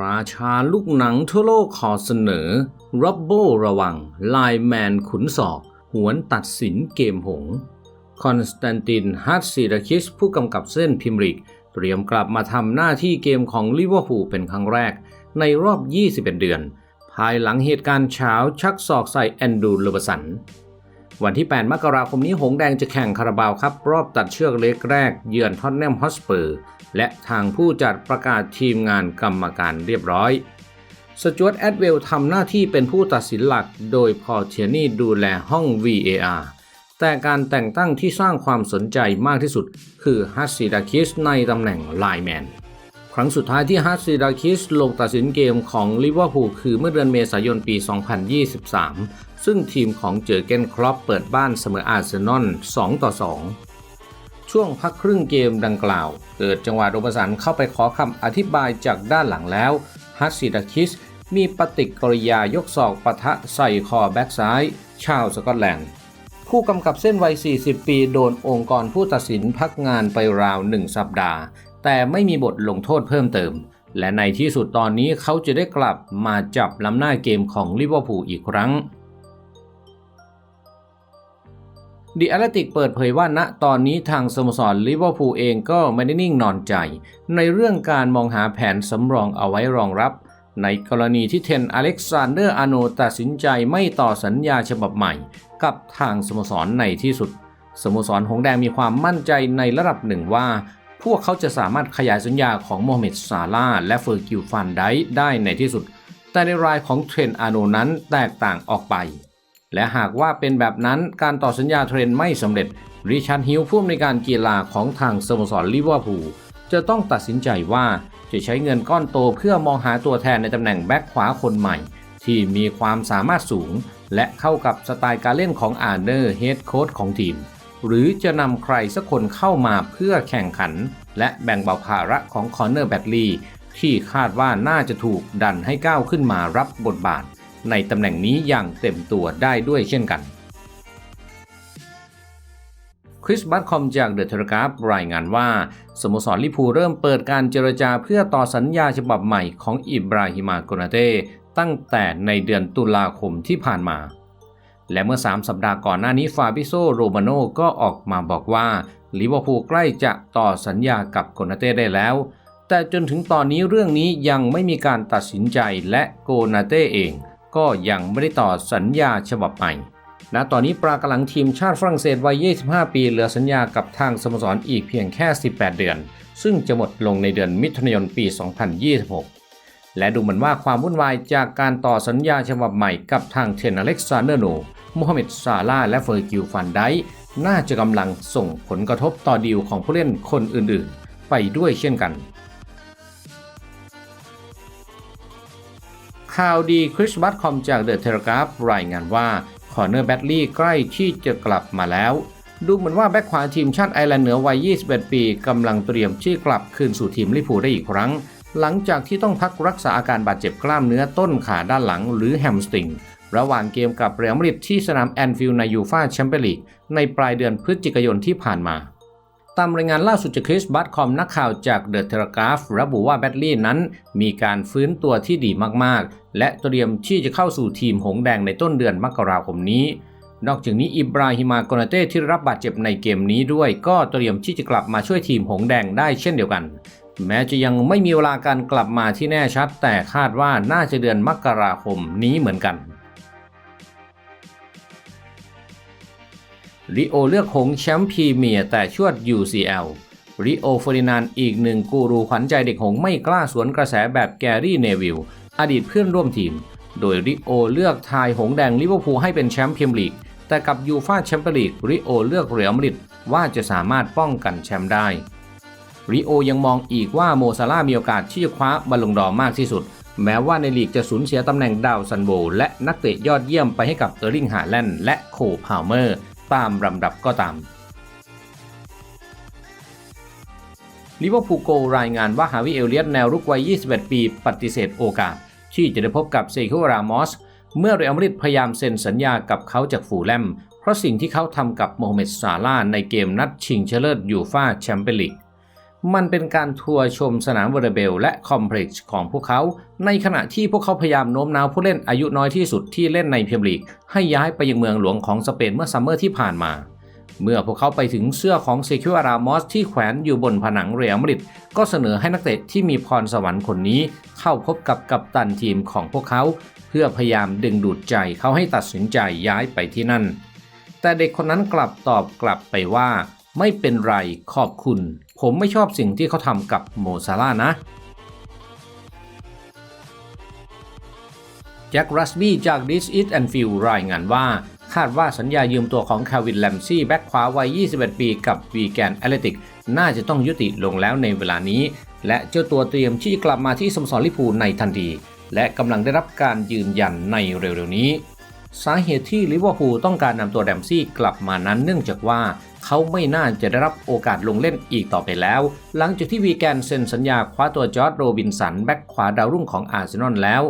ราชาลูกหนังทั่วโลกขอเสนอรับโบระวัง ไลแมนขุนศอก หวนตัดสินเกมหงส์คอนสแตนตินฮัตซิราคิส ผู้กำกับเส้นพิมริก เตรียมกลับมาทำหน้าที่เกมของลิเวอร์พูลเป็นครั้งแรก ในรอบ 21 เดือน ภายหลังเหตุการณ์เช้าชักศอกใส่แอนดูเลเบสัน วันที่ 8 มกราคมนี้หงแดงจะแข่งคาราบาวครับ รอบตัดเชือกเล็กแรก เยือนท็อตแนมฮอสเปอร์ และทางผู้จัดประกาศทีมงานกรรมการเรียบร้อย สจวตแอดเวลทำหน้าที่เป็นผู้ตัดสินหลัก โดยพอเทียนี่ดูแลห้อง VAR แต่การแต่งตั้งที่สร้างความสนใจมากที่สุด คือฮัสซิดาคิสในตำแหน่งไลแมน ครั้งสุดท้ายที่ฮัสซิดาคิสลงตัดสินเกมของลิเวอร์พูลคือเมื่อเดือนเมษายนปี 2023 ซึ่งทีมของเจอเกนครอปเปิดบ้านเสมออาร์เซนอล 2 ต่อ 2 ช่วงพักครึ่งเกมดังกล่าว เกิดจังหวะโดบสันเข้าไปขอคำอธิบายจากด้านหลังแล้วฮัสซิดาคิสมีปฏิกิริยายกศอกปะทะใส่คอแบ็กซ้าย ชาวสกอตแลนด์ผู้กำกับเส้นวัย 40 ปี โดนองค์กรผู้ตัดสินพักงานไปราวหนึ่งสัปดาห์ แต่ไม่มีบทลงโทษเพิ่มเติม และในที่สุดตอนนี้เขาจะได้กลับมาจับล้ำหน้าเกมของลิเวอร์พูลอีกครั้งดิอาร์ติกเปิดเผยว่าณตอนนี้ทางสโมสรลิเวอร์พูลเองก็ไม่ได้นิ่งนอนใจ ในเรื่องการมองหาแผนสำรองเอาไว้รองรับ ในกรณีที่เทนอเล็กซานเดอร์อาโนตัดสินใจไม่ต่อสัญญาฉบับใหม่ กับทางสโมสรในที่สุด สโมสรหงแดงมีความมั่นใจในระดับหนึ่งว่า พวกเขาจะสามารถขยายสัญญาของโมฮัมเหม็ดซาลาห์และเฟอร์กิวฟันไดได้ในที่สุด แต่ในรายของเทรนอาโนนั้นแตกต่างออกไป และหากว่าเป็นแบบนั้นการต่อสัญญาเทรนไม่สำเร็จ ริชาร์ดฮิลผู้อำนวยการกีฬาของทางสโมสรลิเวอร์พูลจะต้องตัดสินใจว่าจะใช้เงินก้อนโตเพื่อมองหาตัวแทนในตำแหน่งแบ็คขวาคนใหม่ ที่มีความสามารถสูง และเข้ากับสไตล์การเล่นของอาร์เนอร์เฮดโค้ชของทีม หรือจะนำใครสักคนเข้ามาเพื่อแข่งขัน และแบ่งเบาภาระของคอนเนอร์แบดลีที่คาดว่าน่าจะถูกดันให้ก้าวขึ้นมารับบทบาท ในตำแหน่งนี้อย่างเต็มตัวได้ด้วยเช่นกันคริสบัตคอมจากเดอะเทเลกราฟรายงานว่า สโมสรลิพูเริ่มเปิดการเจรจาเพื่อต่อสัญญาฉบับใหม่ของอิบราฮิมากนาเต้ตั้งแต่ในเดือนตุลาคมที่ผ่านมา และเมื่อ 3 สัปดาห์ก่อนหน้านี้ฟาบิโซโรมาโนก็ออกมาบอกว่าลิเวอร์พูลใกล้จะต่อสัญญากับโกนาเต้ได้แล้ว แต่จนถึงตอนนี้เรื่องนี้ยังไม่มีการตัดสินใจและโกนาเต้เอง ก็ยังไม่ได้ต่อสัญญาฉบับใหม่ณตอนนี้ปรากำลังทีมชาติฝรั่งเศสวัย 25 ปี เหลือสัญญากับทางสโมสรอีกเพียงแค่ 18 เดือน ซึ่งจะหมดลงในเดือนมิถุนายนปี 2026 และดูเหมือนว่าความวุ่นวายจากการต่อสัญญาฉบับใหม่กับทางเทนอเล็กซานเดอร์โนโมฮัมหม็ดซาลาและเฟอร์กิวฟันไดน่าจะกำลังส่งผลกระทบต่อดีลของผู้เล่นคนอื่นๆ ไปด้วยเช่นกัน ข่าวดีคริสบัตคอมจากเดอะเทเลกราฟรายงานว่าคอร์เนอร์แบดลีย์ใกล้ที่จะกลับมาแล้ว ดูเหมือนว่าแบ็คขวาทีมชาติไอร์แลนด์เหนือวัย 21 ปีกำลังเตรียมที่กลับคืนสู่ทีมลิพูได้อีกครั้ง หลังจากที่ต้องพักรักษาอาการบาดเจ็บกล้ามเนื้อต้นขาด้านหลังหรือแฮมสตริง ระหว่างเกมกับเรอัลมาดริดที่สนามแอนฟิลด์ในยูฟ่าแชมเปี้ยนลีกในปลายเดือนพฤศจิกายนที่ผ่านมา ตามรายงานล่าสุดจากคริสบัตคอมนักข่าวจากเดอะเทเลกราฟระบุว่าแบดลีย์นั้นมีการฟื้นตัวที่ดีมากๆ และเตรียมที่จะเข้าสู่ทีมหงแดงในต้นเดือนมกราคมนี้นอกจากนี้อิบราฮิมากนาเต้ที่รับบาดเจ็บในเกมนี้ด้วย ก็เตรียมที่จะกลับมาช่วยทีมหงแดงได้เช่นเดียวกัน แม้จะยังไม่มีเวลาการกลับมาที่แน่ชัด แต่คาดว่าน่าจะเดือนมกราคมนี้เหมือนกันริโอเลือกหงแชมป์พรีเมียร์แต่ชวด UCL ริโอฟอรินานอีกหนึ่งกูรูขวัญใจเด็กหงไม่กล้าสวนกระแสแบบแกรี่เนวิลอดีตเพื่อนร่วมทีม โดยริโอเลือกทายหงแดงลิเวอร์พูลให้เป็นแชมป์พรีเมียร์ลีก แต่กับยูฟาแชมเปี้ยนลีกริโอเลือกเรอัลมาดริดว่าจะสามารถป้องกันแชมป์ได้ ริโอยังมองอีกว่าโมซาลามีโอกาสที่จะคว้าบอลลงดอมากที่สุด แม้ว่าในลีกจะสูญเสียตำแหน่งดาวซันโบและนักเตะยอดเยี่ยมไปให้กับเออร์ลิงฮาแลนด์และโคพาวเมอร์ ตามลำดับก็ตามลิเวอร์พูลโกรายงานว่าฮาวิเอลเลียตแนวรุกวัย 21 ปี ปฏิเสธโอกาส ที่จะได้พบกับเซคิโอรามอส เมื่อเรอัลมาดริดพยายามเซ็นสัญญากับเขาจากฟูลแลม เพราะสิ่งที่เขาทำกับโมฮัมเหม็ดซาลาในเกมนัดชิงชนะเลิศยูฟ่าแชมเปี้ยนลีก มันเป็นการทัวร์ชมสนามเวอร์เบลและคอมเพล็กซ์ของพวกเขา ในขณะที่พวกเขาพยายามโน้มน้าวผู้เล่นอายุน้อยที่สุดที่เล่นในพรีเมียร์ลีก ให้ย้ายไปยังเมืองหลวงของสเปนเมื่อซัมเมอร์ที่ผ่านมา เมื่อพวกเขาไปถึงเสื้อของเซคิวอารามอสที่แขวนอยู่บนผนังเรียมริดก็เสนอให้นักเตะที่มีพรสวรรค์คนนี้ เข้าพบกับกัปตันทีมของพวกเขา เพื่อพยายามดึงดูดใจเขาให้ตัดสินใจย้ายไปที่นั่น แต่เด็กคนนั้นกลับตอบกลับไปว่า ไม่เป็นไรขอบคุณ ผมไม่ชอบสิ่งที่เขาทำกับโมซาลานะแจ็ครัสบี้จาก This It and Feel รายงานว่า คาดว่าสัญญายืมตัวของคาวินแลมซี่แบ็คขวาวัย 21 ปีกับวีแกนแอตเลติก น่าจะต้องยุติลงแล้วในเวลานี้ และเจ้าตัวเตรียมที่จะกลับมาที่สโมสรลิเวอร์พูลในทันที และกำลังได้รับการยืนยันในเร็วๆนี้ สาเหตุที่ลิเวอร์พูลต้องการนำตัวแดมซี่กลับมานั้นเนื่องจากว่า เขาไม่น่าจะได้รับโอกาสลงเล่นอีกต่อไปแล้ว หลังจากที่วีแกนเซ็นสัญญาคว้าตัวจอร์ดโรบินสันแบ็คขวาดาวรุ่งของอาร์เซนอลแล้ว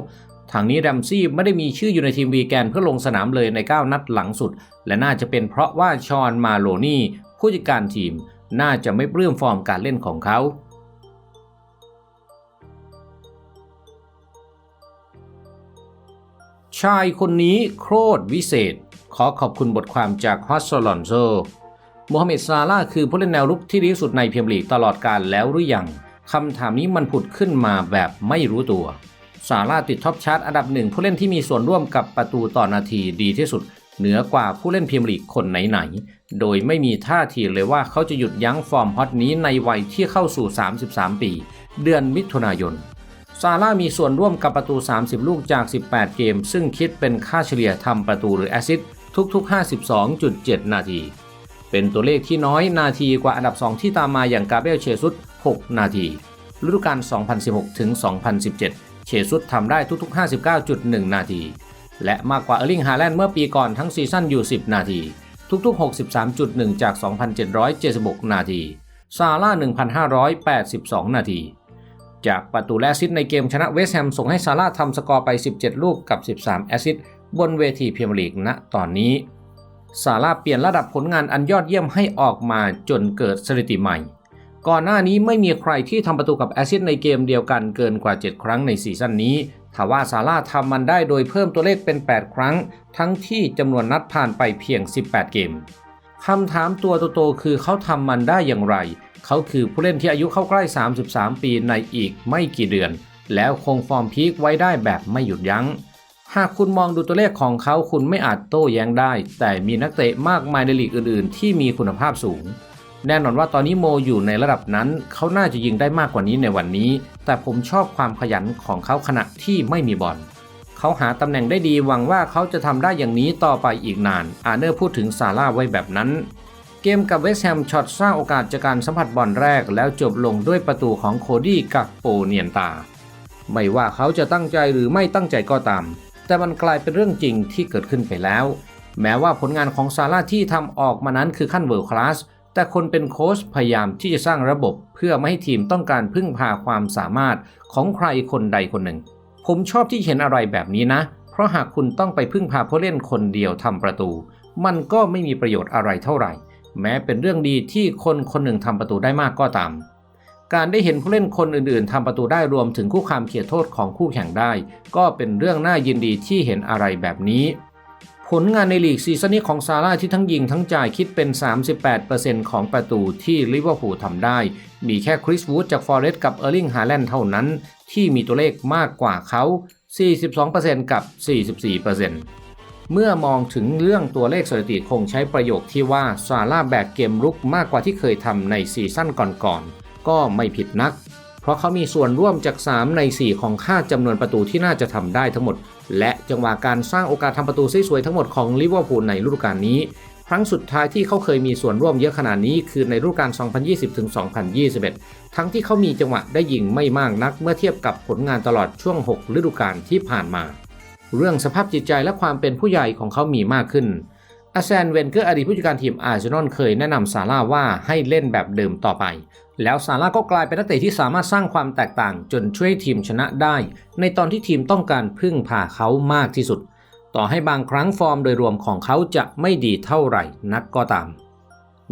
ทางนี้แรมซี่ไม่ได้มีชื่ออยู่ในทีมวีแกนเพื่อลงสนามเลยใน 9 นัดหลังสุด และน่าจะเป็นเพราะว่าชอนมาโลนี่ผู้จัดการทีม น่าจะไม่ปลื้มฟอร์มการเล่นของเขาชายคนนี้โคตรวิเศษ ขอขอบคุณบทความจากฮอสโซลอนโซ โมฮัมเหม็ดซาลาห์คือผู้เล่นแนวรุกที่ดีที่สุดในเมียร์ลีกตลอดกาลแล้วหรือยังคำถามนี้มันผุดขึ้นมาแบบไม่รู้ตัวซาลาห์ติดท็อปชาร์ตอันดับหนึ่งผู้เล่นที่มีส่วนร่วมกับประตูต่อนาทีดีที่สุด เหนือกว่าผู้เล่นเมียร์ลีกคนไหนๆ โดยไม่มีท่าทีเลยว่าเขาจะหยุดยั้งฟอร์มฮอตนี้ในวัยที่เข้าสู่ 33 ปี เดือนมิถุนายนซาร่ามีส่วนร่วมกับประตู 30 ลูกจาก 18 เกม ซึ่งคิดเป็นค่าเฉลี่ยทำประตูหรือแอซิสทุก ๆ 52.7 นาที เป็นตัวเลขที่น้อยนาทีกว่าอันดับ 2 ที่ตามมาอย่างกาเบรียลเชซุส6 นาทีฤดูกาล 2016 ถึง 2017 เชซุสทำได้ทุกๆ 59.1 นาที และมากกว่าเออร์ลิงฮาแลนด์เมื่อปีก่อนทั้งซีซั่นอยู่ 10 นาที ทุกๆ 63.1 จาก 2,776 นาทีซาร่า 1,582 นาที จากประตูและแอซิสต์ในเกมชนะเวสต์แฮมส่งให้ซาร่าทำสกอร์ไป 17 ลูกกับ 13 แอซิสต์บนเวทีพรีเมียร์ลีกณตอนนี้ ซาร่าเปลี่ยนระดับผลงานอันยอดเยี่ยมให้ออกมาจนเกิดสถิติใหม่ ก่อนหน้านี้ไม่มีใครที่ทำประตูกับแอซิสในเกมเดียวกันเกินกว่า 7 ครั้งในซีซั่นนี้ทว่าซาร่าทำมันได้โดยเพิ่มตัวเลขเป็น 8 ครั้ง ทั้งที่จำนวนนัดผ่านไปเพียง 18 เกมคำถามตัวโตๆคือเขาทำมันได้อย่างไร เขาคือผู้เล่นที่อายุเข้าใกล้ 33 ปีในอีกไม่กี่เดือน แล้วคงฟอร์มพีคไว้ได้แบบไม่หยุดยัง้ง หากคุณมองดูตัวเลขของเขาคุณไม่อาจโต้แย้งได้ แต่มีนักเตะมากมายในลีกอื่น ๆ ที่มีคุณภาพสูง แน่นอนว่าตอนนี้โมอยู่ในระดับนั้น เขาน่าจะยิงได้มากกว่านี้ในวันนี้ แต่ผมชอบความขยันของเขาขณะที่ไม่มีบอลเขาหาตำแหน่งได้ดีหวังว่าเขาจะทำได้อย่างนี้ต่อไปอีกนาน อาเนอร์พูดถึงซาร่าไว้แบบนั้น เกมกับเวสแฮมช็อตสร้างโอกาสจากการสัมผัสบอลแรก แล้วจบลงด้วยประตูของโคดี้กับโปเนียนตา ไม่ว่าเขาจะตั้งใจหรือไม่ตั้งใจก็ตาม แต่มันกลายเป็นเรื่องจริงที่เกิดขึ้นไปแล้ว แม้ว่าผลงานของซาร่าที่ทำออกมานั้นคือขั้นเวิร์คลาสแต่คนเป็นโค้ชพยายามที่จะสร้างระบบเพื่อไม่ให้ทีมต้องการพึ่งพาความสามารถของใครคนใดคนหนึ่ง ผมชอบที่เห็นอะไรแบบนี้นะ เพราะหากคุณต้องไปพึ่งพาผู้เล่นคนเดียวทำประตู มันก็ไม่มีประโยชน์อะไรเท่าไหร่ แม้เป็นเรื่องดีที่คนคนหนึ่งทำประตูได้มากก็ตาม การได้เห็นผู้เล่นคนอื่นๆทำประตูได้รวมถึงคู่ความเขียดโทษของคู่แข่งได้ ก็เป็นเรื่องน่ายินดีที่เห็นอะไรแบบนี้ ผลงานในลีกซีซั่นนี้ของซาร่าที่ทั้งยิงทั้งจ่ายคิดเป็น 38%ของประตูที่ลิเวอร์พูลทำได้ มีแค่คริสวูดจากฟอร์เรสต์กับเออร์ลิงฮาแลนด์เท่านั้น ที่มีตัวเลขมากกว่าเขา 42%กับ 44%เมื่อมองถึงเรื่องตัวเลขสถิติคงใช้ประโยคที่ว่าซาร่าแบกเกมรุกมากกว่าที่เคยทำในซีซั่นก่อนๆ ก็ไม่ผิดนัก เพราะเขามีส่วนร่วมจาก 3 ใน 4 ของค่าจำนวนประตูที่น่าจะทำได้ทั้งหมด และจังหวะการสร้างโอกาสทำประตูสวยๆทั้งหมดของลิเวอร์พูลในฤดูกาลนี้ ครั้งสุดท้ายที่เขาเคยมีส่วนร่วมเยอะขนาดนี้คือในฤดูกาล 2020-2021 ทั้งที่เขามีจังหวะได้ยิงไม่มากนักเมื่อเทียบกับผลงานตลอดช่วง 6 ฤดูกาลที่ผ่านมา เรื่องสภาพจิตใจและความเป็นผู้ใหญ่ของเขามีมากขึ้นอาแซนเวนเกอร์อดีตผู้จัดการทีมอาร์เซนอลเคยแนะนำซาร่าว่าให้เล่นแบบเดิมต่อไป แล้วซาร่าก็กลายเป็นนักเตะที่สามารถสร้างความแตกต่างจนช่วยทีมชนะได้ ในตอนที่ทีมต้องการพึ่งพาเขามากที่สุด ต่อให้บางครั้งฟอร์มโดยรวมของเขาจะไม่ดีเท่าไหร่นักก็ตาม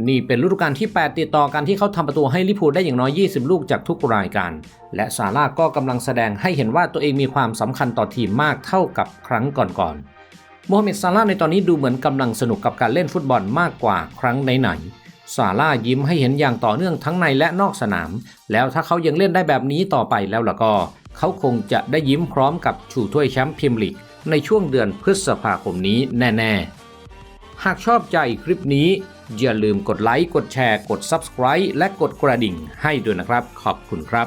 นี่เป็นฤดูกาลที่ 8 ติดต่อกันที่เขาทำประตูให้ลิพูได้อย่างน้อย 20 ลูกจากทุกรายการ และซาร่าก็กำลังแสดงให้เห็นว่าตัวเองมีความสำคัญต่อทีมมากเท่ากับครั้งก่อนๆโมฮัมเหม็ดซาร่าในตอนนี้ดูเหมือนกำลังสนุกกับการเล่นฟุตบอลมากกว่าครั้งไหนๆ ซาร่ายิ้มให้เห็นอย่างต่อเนื่องทั้งในและนอกสนาม แล้วถ้าเขายังเล่นได้แบบนี้ต่อไปแล้วล่ะก็ เขาคงจะได้ยิ้มพร้อมกับชูถ้วยแชมป์พรีเมียร์ลีกในช่วงเดือนพฤษภาคมนี้แน่ๆ หากชอบใจคลิปนี้ อย่าลืมกดไลค์ กดแชร์ กด Subscribe และกดกระดิ่งให้ด้วยนะครับ ขอบคุณครับ